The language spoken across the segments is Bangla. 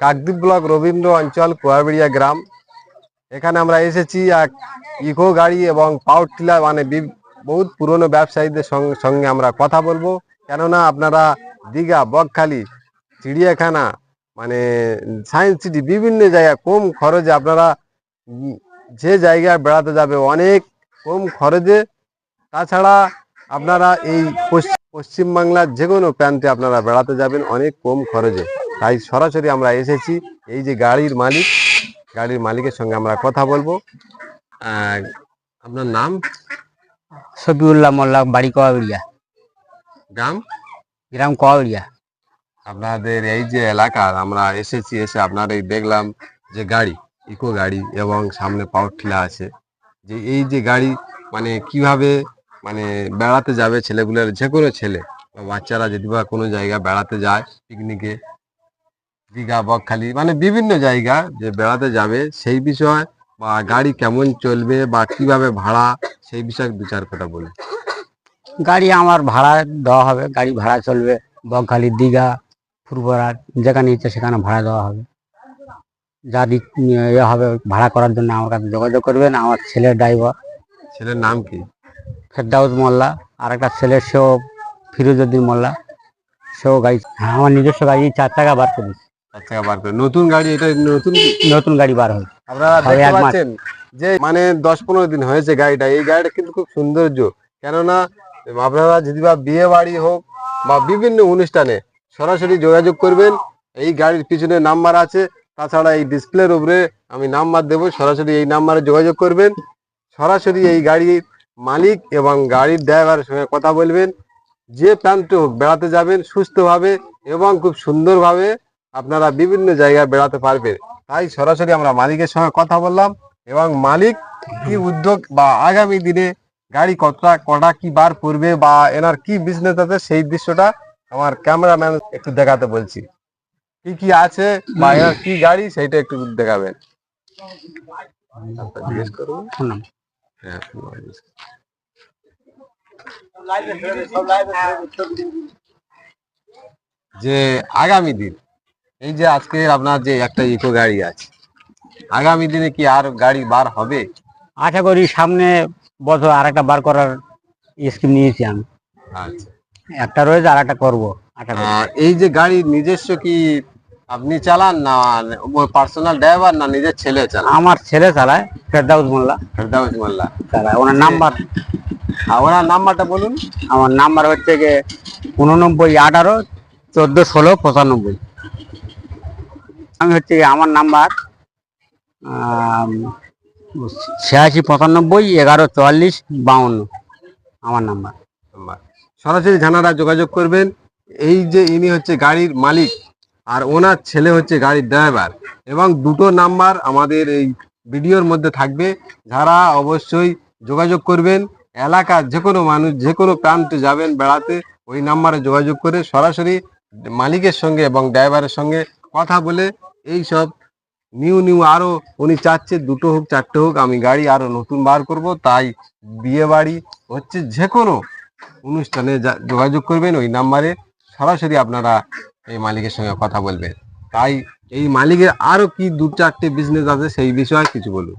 কাকদ্বীপ ব্লক রবীন্দ্র অঞ্চল, কুয়াবেড়িয়া গ্রাম। এখানে আমরা এসেছি এক ইকো গাড়ি এবং পাওয়ার টিলার মানে বহুত পুরনো ব্যবসায়ীদের সঙ্গে আমরা কথা বলব। কেননা আপনারা দীঘা, বকখালি, চিড়িয়াখানা মানে সায়েন্স সিটি, বিভিন্ন জায়গা কম খরচে আপনারা যে জায়গায় বেড়াতে যাবে, অনেক কম খরচে। তাছাড়া আপনারা এই পশ্চিম পশ্চিমবাংলার যে কোনো প্রান্তে আপনারা বেড়াতে যাবেন, অনেক কম খরচে। তাই সরাসরি আমরা এসেছি। এই যে গাড়ির মালিক গাড়ির মালিকের সঙ্গে আমরা কথা বলব। আপনার নাম? শফিউল্লাহ মোল্লা বাড়ি কোয়াবিড়িয়া। গ্রাম? গ্রাম কোয়াবিড়িয়া। আপনাদের এই যে এলাকার আমরা এসেছি এসে আপনার এই দেখলাম যে গাড়ি ইকো গাড়ি এবং সামনে পাওয়ার টিলা আছে। যে এই যে গাড়ি মানে কীভাবে মানে বেড়াতে যাবে ছেলেগুলোর যে কোনো ছেলে বাচ্চারা যদি বা কোনো জায়গা বেড়াতে যায় পিকনিকে দীঘা বকখালি মানে বিভিন্ন জায়গা যে বেড়াতে যাবে সেই বিষয় বা গাড়ি কেমন চলবে বা কীভাবে ভাড়া সেই বিষয়ে দু চার কথা বলুন গাড়ি আমার ভাড়া দেওয়া হবে গাড়ি ভাড়া চলবে বকখালি দীঘা ফুরবরাট যেখানে ইচ্ছে সেখানে ভাড়া দেওয়া হবে। যা দিক ইয়ে হবে ভাড়া করার জন্য আমার কাছে যোগাযোগ করবেন আমার ছেলের ড্রাইভার। ছেলের নাম কি? ফেরদাউস মোল্লা আর একটা ছেলের সেও ফিরোজউদ্দিন মোল্লা। সেও গাড়ি হ্যাঁ আমার নিজস্ব গাড়ি চার টাকা বার করেছি। বার করে নতুন গাড়ি এটা নতুন নতুন গাড়ি বার আপনারা হবে দেখতে পাচ্ছেন যে মানে দশ পনেরো দিন হয়েছে গাড়িটা। এই গাড়িটা কিন্তু খুব সৌন্দর্য। কেননা আপনারা যদি বা বিয়ে বাড়ি হোক বা বিভিন্ন অনুষ্ঠানে সরাসরি যোগাযোগ করবেন এই গাড়ির পিছনে নাম্বার আছে। তাছাড়া এই ডিসপ্লের উপরে আমি নাম্বার দেবো সরাসরি এই নাম্বারে যোগাযোগ করবেন। সরাসরি এই গাড়ির মালিক এবং গাড়ির ড্রাইভারের সঙ্গে কথা বলবেন। যে প্রান্তে হোক বেড়াতে যাবেন সুস্থভাবে এবং খুব সুন্দরভাবে আপনারা বিভিন্ন জায়গায় বেড়াতে পারবেন। তাই সরাসরি আমরা মালিকের সঙ্গে কথা বললাম এবং মালিক কি উদ্যোগ বা আগামী দিনে গাড়ি কতটা কটা কি বার করবে বা এনার কি বিজনেস আছে সেই দৃশ্যটা আমার ক্যামেরাম্যান একটু দেখাতে বলছি। কি কি আছে বা এনার কি গাড়ি সেইটা একটু দেখাবেন। জিজ্ঞেস করব হ্যাঁ আপনি জিজ্ঞেস করুন। যে আগামী দিন। এই যে আজকে আপনার যে একটা ইকো গাড়ি আছে আগামী দিনে কি আর গাড়ি বার হবে? আশা করি সামনে বছর আর একটা বার করার স্কিম নিয়েছি আমি। আচ্ছা। একটা রয়েছে আর একটা করব আশা করি। আহ, এই যে গাড়ি নিজস্ব কি আপনি চালান না পার্সোনাল ড্রাইভার না নিজের ছেলে চালান? আমার ছেলে চালায় ফেরদাউস মোল্লা। ফেরদাউস মোল্লা। চালায় ওনার নাম্বার আর ওনার নাম্বারটা বলুন। আমার নাম্বার হচ্ছে যে উননব্বই আঠারো চোদ্দ ষোলো পঁচানব্বই। আমি হচ্ছে আমার নাম্বার ছিয়াশি পঁচানব্বই এগারো চুয়াল্লিশ বাউন্ন, আমার নাম্বার। সরাসরি জানারা যোগাযোগ করবেন। এই যে ইনি হচ্ছে গাড়ির মালিক, আর ওনার ছেলে হচ্ছে গাড়ির ড্রাইভার, এবং দুটো নাম্বার আমাদের এই ভিডিওর মধ্যে থাকবে। যারা অবশ্যই যোগাযোগ করবেন, এলাকার যে কোনো মানুষ যে কোনো প্রান্তে যাবেন বেড়াতে, ওই নাম্বারে যোগাযোগ করে সরাসরি মালিকের সঙ্গে এবং ড্রাইভারের সঙ্গে কথা বলে এই সব। নিউ নিউ, আরও উনি চাচ্ছে, দুটো হোক, চারটে হোক, আমি গাড়ি আরও নতুন বার করব, তাই বিয়ে বাড়ি হচ্ছে যে কোনো অনুষ্ঠানে যোগাযোগ করবেন, ওই নাম্বারে সরাসরি আপনারা এই মালিকের সঙ্গে কথা বলবেন। তাই এই মালিকের আরও কি দু, চারটে বিজনেস আছে, সেই বিষয়ে কিছু বলুন।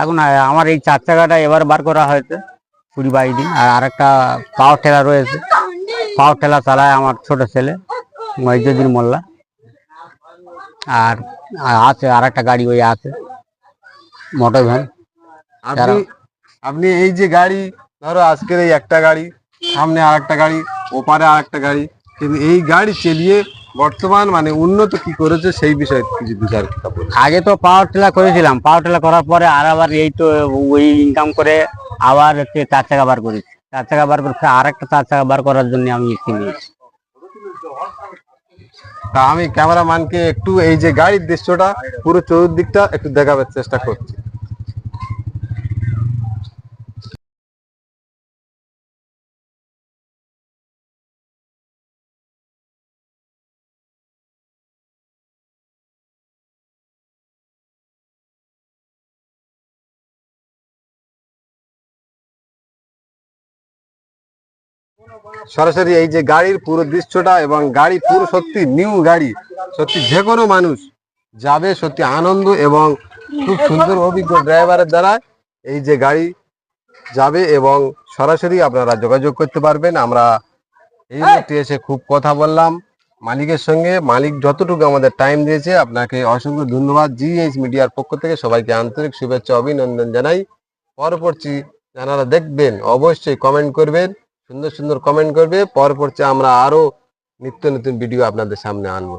এখন আমার এই চার চাকাটা এবার বার করা হয়েছে, কুড়ি বাইশ দিন। আর আরেকটা পাওয়ার ঠেলা রয়েছে। পাওয়ার ঠেলা চালায় আমার ছোট ছেলে, মহিজুদ্দিন মোল্লা। আর আছে আর একটা গাড়ি ওই আছে মোটর ভ্যান আপনি আপনি এই যে গাড়ি ধরো আজকের এই একটা গাড়ি সামনে আর একটা গাড়ি ওপারে আর একটা গাড়ি কিন্তু এই গাড়ি চালিয়ে বর্তমান মানে উন্নত কি করেছে সেই বিষয়ে কিছু দু চার কথা বলুন। আগে তো পাওয়ার ঠেলা করেছিলাম পাওয়ার ঠেলা করার পরে আর আবার এই তো ওই ইনকাম করে আবার চার চাকা বার করেছি। চার চাকা বার করে আর একটা চার চাকা বার করার জন্য আমি স্কিম নিয়েছি। তা আমি ক্যামেরাম্যানকে একটু এই যে গাড়ির দৃশ্যটা পুরো চতুর্দিকটা একটু দেখাবার চেষ্টা করছি। সরাসরি এই যে গাড়ির পুরো দৃশ্যটা এবং গাড়ি পুরো সত্যি নিউ গাড়ি সত্যি যে কোনো মানুষ যাবে সত্যি আনন্দ এবং খুব সুন্দর অভিজ্ঞ ড্রাইভারের দ্বারা এই যে গাড়ি যাবে এবং সরাসরি আপনারা যোগাযোগ করতে পারবেন। আমরা এই মুহূর্তে এসে খুব কথা বললাম মালিকের সঙ্গে। মালিক যতটুকু আমাদের টাইম দিয়েছে আপনাকে অসংখ্য ধন্যবাদ। জিএইচ মিডিয়ার পক্ষ থেকে সবাইকে আন্তরিক শুভেচ্ছা অভিনন্দন জানাই। পরবর্তী যারা দেখবেন অবশ্যই কমেন্ট করবেন। সুন্দর সুন্দর কমেন্ট করবে পর পর আমরা আরও নিত্য নতুন ভিডিও আপনাদের সামনে আনব।